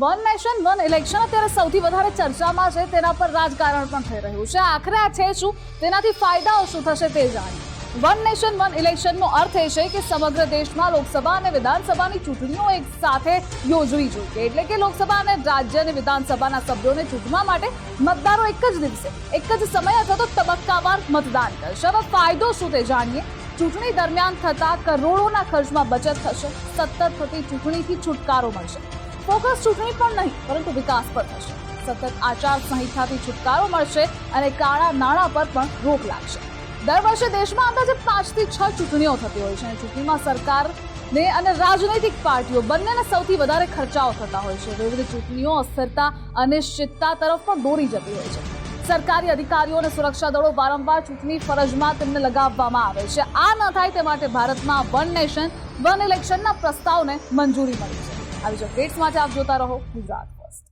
One nation, one election અત્યારે સૌથી વધારે ચર્ચામાં છે, તેના પર રાજકારણ પણ થઈ રહ્યું છે. આખરે આ છે શું? તેનાથી ફાયદાઓ શું થશે તે જાણીએ. વન નેશન, વન ઇલેક્શનનો અર્થ એ છે કે સમગ્ર દેશમાં લોકસભા અને વિધાનસભાની ચૂંટણીઓ એક સાથે યોજવી જોઈએ. એટલે કે લોકસભા અને રાજ્ય અને વિધાનસભાના સભ્યોને ચૂંટવા માટે મતદારો એક જ દિવસે, એક જ સમય અથવા તો તબક્કાવાર મતદાન કરશે. હવે ફાયદો શું તે જાણીએ? ચૂંટણી દરમિયાન થતા કરોડોના ખર્ચમાં બચત થશે. સતત થતી ચૂંટણીથી છુટકારો મળશે. ફોકસ ચૂંટણી પણ નહીં, પરંતુ વિકાસ પર થશે. સતત આચાર સંહિતાથી છુટકારો મળશે અને કાળા નાણાં પર પણ રોક લાગશે. દર વર્ષે દેશમાં અંદાજે પાંચથી છ ચૂંટણીઓ થતી હોય છે અને ચૂંટણીમાં સરકારને અને રાજનૈતિક પાર્ટીઓ બંનેને સૌથી વધારે ખર્ચાઓ થતા હોય છે. વિવિધ ચૂંટણીઓ અસ્થિરતા અનિશ્ચિતતા તરફ પણ દોરી જતી હોય છે. સરકારી અધિકારીઓ અને સુરક્ષા દળો વારંવાર ચૂંટણી ફરજમાં તેમને લગાવવામાં આવે છે. આ ન થાય તે માટે ભારતમાં વન નેશન, વન ઇલેક્શનના પ્રસ્તાવને મંજૂરી મળી છે. આવી જ અપડેટ્સ માટે આપ જોતા રહો ગુજરાત ફર્સ્ટ